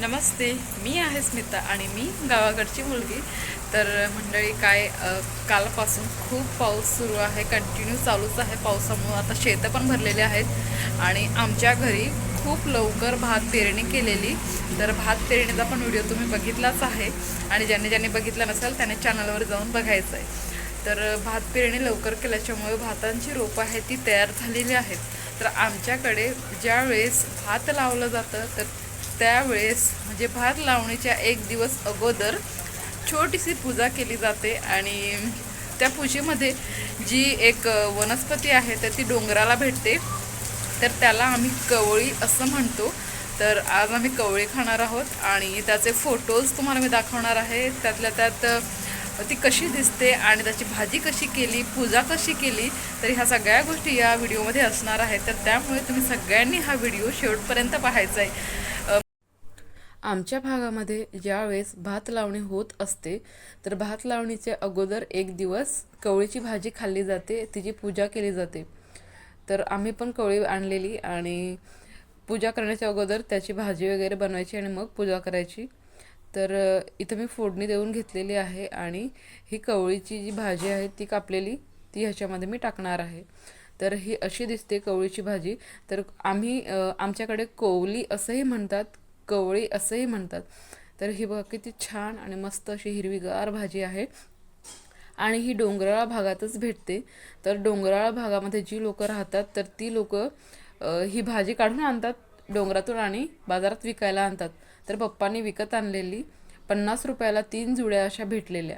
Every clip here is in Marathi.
नमस्ते मी आहे स्मिता आणि मी गावाकडची मुलगी. तर मंडळी काय कालपासून खूप पाऊस सुरू आहे कंटिन्यू चालूच आहे पावसामुळं. आता शेतं पण भरलेले आहेत आणि आमच्या घरी खूप लवकर भात पेरणी केलेली. तर भात पेरणीचा पण व्हिडिओ तुम्ही बघितलाच आहे आणि ज्यांनी ज्यांनी बघितला नसेल त्याने चॅनलवर जाऊन बघायचं आहे. तर भात पेरणी लवकर केल्याच्यामुळे भातांची रोपं आहेत ती तयार झालेली आहेत. तर आमच्याकडे ज्यावेळेस भात लावलं जातं तर त्यावेळेस म्हणजे भात लावणीच्या एक दिवस अगोदर छोटीशी पूजा केली जाते आणि त्या पूजेमध्ये जी एक वनस्पती आहे तर ती डोंगराला भेटते. तर त्याला आम्ही कवळी असं म्हणतो. तर आज आम्ही कवळी खाणार आहोत आणि त्याचे फोटोज तुम्हाला मी दाखवणार आहे. त्यातल्या त्यात ती कशी दिसते आणि त्याची भाजी कशी केली पूजा कशी केली तर ह्या सगळ्या गोष्टी या व्हिडिओमध्ये असणार आहेत. तर त्यामुळे तुम्ही सगळ्यांनी हा व्हिडिओ शेवटपर्यंत पाहायचा आहे. आमच्या भागामध्ये ज्यावेळेस भात लावणी होत असते तर भात लावणीच्या अगोदर एक दिवस कवळीची भाजी खाल्ली जाते तिची पूजा केली जाते. तर आम्ही पण कवळी आणलेली आणि पूजा करण्याच्या अगोदर त्याची भाजी वगैरे बनवायची आणि मग पूजा करायची. तर इथं मी फोडणी देऊन घेतलेली आहे आणि ही कवळीची जी भाजी आहे ती कापलेली ती ह्याच्यामध्ये मी टाकणार आहे. तर ही अशी दिसते कवळीची भाजी. तर आम्ही आमच्याकडे कोवली असंही म्हणतात कवळी असंही म्हणतात. तर ही बघा किती छान आणि मस्त अशी हिरवीगार भाजी आहे. आणि ही डोंगराळ भागातच भेटते. तर डोंगराळ भागामध्ये जी लोकं राहतात तर ती लोक ही भाजी काढून आणतात डोंगरातून आणि बाजारात विकायला आणतात. तर पप्पांनी विकत आणलेली पन्नास रुपयाला तीन जुड्या अशा भेटलेल्या.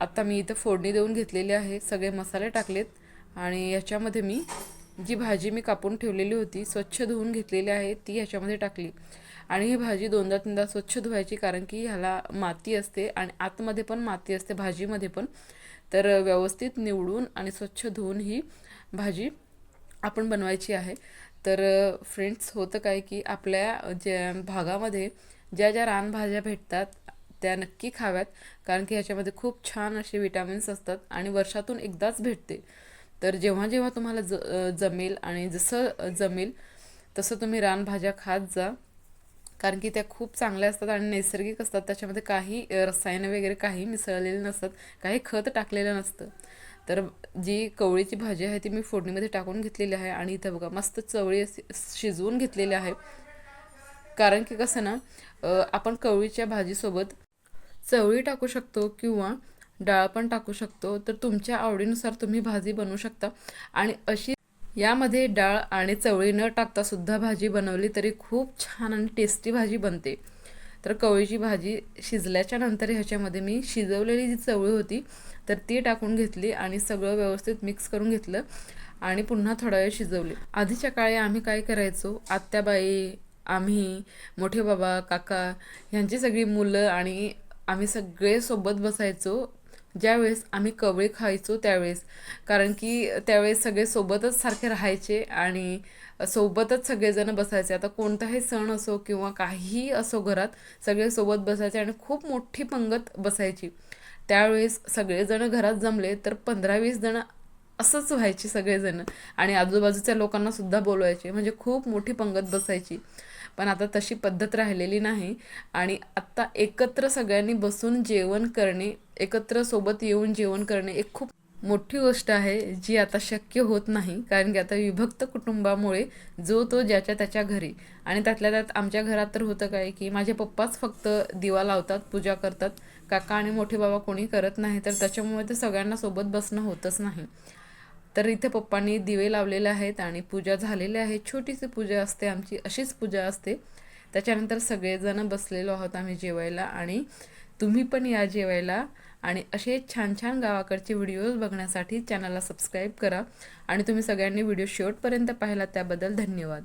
आत्ता मी इथं फोडणी देऊन घेतलेली आहे. सगळे मसाले टाकलेत आणि याच्यामध्ये मी जी भाजी मी कापून ठेवलेली होती स्वच्छ धुवून घेतलेली आहे ती ह्याच्यामध्ये टाकली. आणि ही भाजी दोनदा तीनदा स्वच्छ धुवायची कारण की ह्याला माती असते आणि आतमध्ये पण माती असते भाजीमध्ये पण. तर व्यवस्थित निवडून आणि स्वच्छ धुवून ही भाजी आपण बनवायची आहे. तर फ्रेंड्स होतं काय की आपल्या ज्या भागामध्ये ज्या ज्या रानभाज्या भेटतात त्या नक्की खाव्यात. कारण की ह्याच्यामध्ये खूप छान असे विटॅमिन्स असतात आणि वर्षातून एकदाच भेटते. तर जेव्हा जेव्हा तुम्हाला ज जमेल आणि जसं जमेल तसं तुम्ही रानभाज्या खात जा. कारण की त्या खूप चांगल्या असतात आणि नैसर्गिक असतात. त्याच्यामध्ये काही रसायनं वगैरे काही मिसळलेले नसतात. काही खत टाकलेलं नसतं. तर जी कवळीची भाजी आहे ती मी फोडणीमध्ये टाकून घेतलेली आहे आणि इथं बघा मस्त चवळी अशी शिजवून घेतलेली आहे. कारण की कसं ना आपण कवळीच्या भाजीसोबत चवळी टाकू शकतो किंवा डाळ पण टाकू शकतो. तर तुमच्या आवडीनुसार तुम्ही भाजी बनवू शकता. आणि अशी यामध्ये डाळ आणि चवळी न टाकता सुद्धा भाजी बनवली तरी खूप छान आणि टेस्टी भाजी बनते. तर कवळीची भाजी शिजल्याच्या नंतर ह्याच्यामध्ये मी शिजवलेली जी चवळी होती तर ती टाकून घेतली आणि सगळं व्यवस्थित मिक्स करून घेतलं आणि पुन्हा थोडा वेळ शिजवली. आधीच्या काळी आम्ही काय करायचो? आत्याबाई आम्ही मोठे बाबा काका ह्यांची सगळी मुलं आणि आम्ही सगळे सोबत बसायचो. ज्यावेळेस आम्ही कवळी खायचो त्यावेळेस. कारण की त्यावेळेस सगळे सोबतच सारखे राहायचे आणि सोबतच सगळेजण बसायचे. आता कोणताही सण असो किंवा काहीही असो घरात सगळे सोबत बसायचे आणि खूप मोठी पंगत बसायची. त्यावेळेस सगळेजण घरात जमले तर पंधरा वीस जण असंच व्हायची सगळेजण आणि आजूबाजूच्या लोकांना सुद्धा बोलवायचे. म्हणजे खूप मोठी पंगत बसायची. पण आता तशी पद्धत राहिलेली नाही. आणि आत्ता एकत्र सगळ्यांनी बसून जेवण करणे एकत्र सोबत येऊन जेवण करणे एक खूप मोठी गोष्ट आहे जी आता शक्य होत नाही. कारण की आता विभक्त कुटुंबामुळे जो तो ज्याच्या त्याच्या घरी. आणि त्यातल्या त्यात आमच्या घरात तर होतं काय की माझे पप्पाच फक्त दिवा लावतात पूजा करतात. काका आणि मोठे बाबा कोणी करत नाही तर त्याच्यामुळे ते सगळ्यांना सोबत बसणं होतच नाही. तर इथे पप्पांनी दिवे लावलेले आहेत आणि पूजा झालेली आहे. छोटीशी पूजा असते आमची अशीच पूजा असते. त्याच्यानंतर सगळेजण बसलेलो आहोत आम्ही जेवायला आणि तुम्ही पण या जेवायला आणि असे छान छान गावाकडचे व्हिडिओज बघण्यासाठी चॅनलला सबस्क्राईब करा आणि तुम्ही सगळ्यांनी व्हिडिओ शेवटपर्यंत पाहिला त्याबद्दल धन्यवाद.